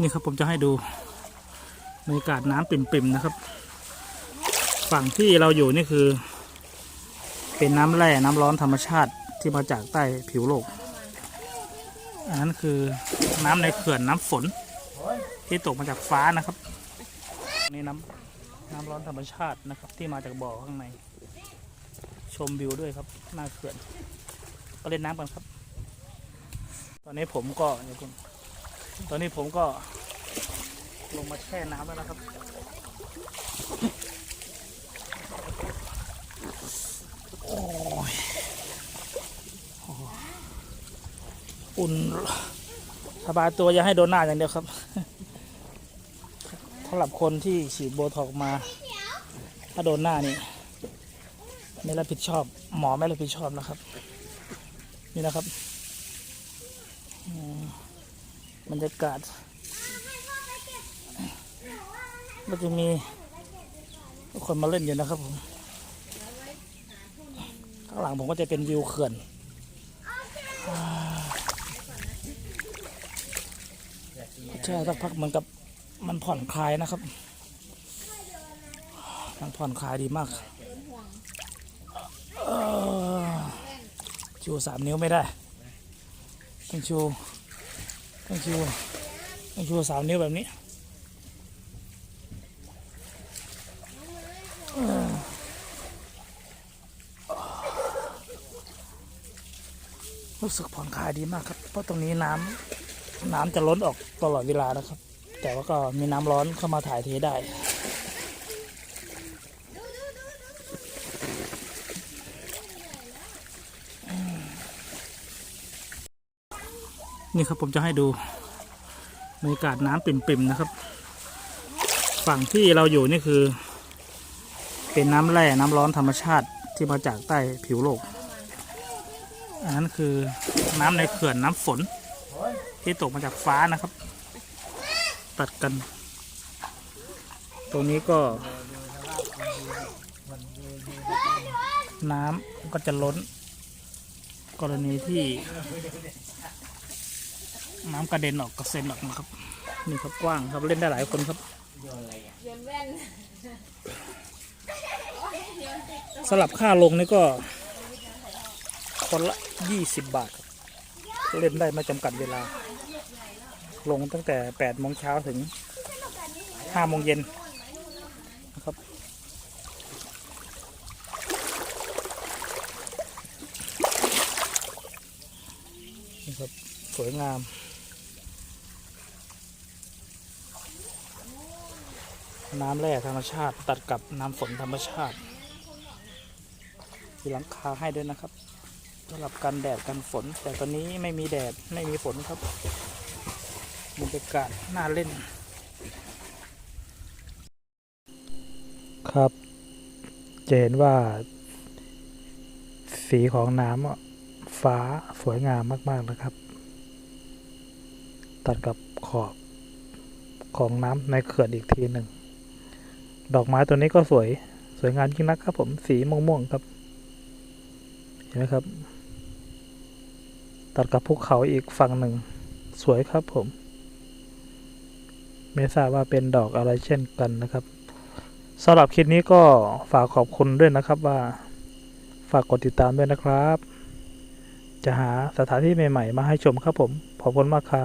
นี่ครับผมจะให้ดูบรรยากาศน้ำปิ่มๆนะครับ ฝั่งที่เราอยู่นี่คือ เป็นน้ำแร่น้ำร้อนธรรมชาติที่มาจากใต้ผิวโลก อันนั้นคือน้ำในเขื่อนน้ำฝน ที่ตกมาจากฟ้านะครับ นี่น้ำน้ำร้อนธรรมชาตินะครับ ที่มาจากบ่อข้างใน ชมวิวด้วยครับหน้าเขื่อนก็เล่นน้ำกันครับ ตอนนี้ผมก็เดี๋ยวก่อน ตอนนี้ผมก็ลงมาแช่น้ำแล้วนะครับ โอ้ยอุ่นสบายตัวอย่าให้โดนหน้าอย่างเดียวครับสำหรับคนที่ฉีดโบท็อกมา ถ้าโดนหน้านี่ไม่รับผิดชอบ หมอไม่รับผิดชอบนะครับ นี่นะครับ บรรยากาศก็จะมีคนมาเล่นอยู่นะครับผมข้างหลังผมก็จะเป็นวิวเขื่อนอ่าใช่สักพักเหมือนกับมันผ่อนคลายนะครับ มันผ่อนคลายดีมากชูสามนิ้วไม่ได้ต้องชู ต้องชูต้องชูสามนิ้วแบบนี้รู้สึกผ่อนคลายดีมากครับ เพราะตรงนี้น้ำน้ำจะล้นออกตลอดเวลานะครับ แต่ว่าก็มีน้ำร้อนเข้ามาถ่ายเทได้ นี่ครับผมจะให้ดูบรรยากาศน้ำปิ่มๆนะครับ ฝั่งที่เราอยู่นี่คือ เป็นน้ำแร่น้ำร้อนธรรมชาติที่มาจากใต้ผิวโลก อันนั้นคือน้ำในเขื่อนน้ำฝน ที่ตกมาจากฟ้านะครับ ตัดกัน ตรงนี้ก็ น้ำก็จะล้น กรณีที่ น้ำกระเด็นออกกระเซ็นออกนะครับนี่ครับกว้างครับเล่นได้หลายคนครับโยนแว่นสลับค่าลงนี่ก็ คนละยี่สิบบาทครับเล่นได้ไม่จำกัดเวลา ลงตั้งแต่แปดโมงเช้าถึงห้าโมงเย็นนะครับนี่ครับสวยงาม น้ำแร่ธรรมชาติตัดกับน้ำฝนธรรมชาติมีหลังคาให้ด้วยนะครับสำหรับกันแดดกันฝน แต่ตอนนี้ไม่มีแดดไม่มีฝนครับบรรยากาศน่าเล่น ครับจะเห็นว่า สีของน้ำฟ้าสวยงามมาก ๆ นะครับ ตัดกับขอบของน้ำในเขื่อนอีกทีหนึ่ง ดอกไม้ตัวนี้ก็สวย สวยงามยิ่งนักครับผม สีม่วงๆครับ เห็นไหมครับ ตัดกับภูเขาอีกฝั่งหนึ่ง สวยครับผม ไม่ทราบว่าเป็นดอกอะไรเช่นกันนะครับสำหรับคลิปนี้ก็ฝากขอบคุณด้วยนะครับว่า ฝากกดติดตามด้วยนะครับ จะหาสถานที่ใหม่ ๆ มาให้ชมครับผม ขอบคุณมากครับ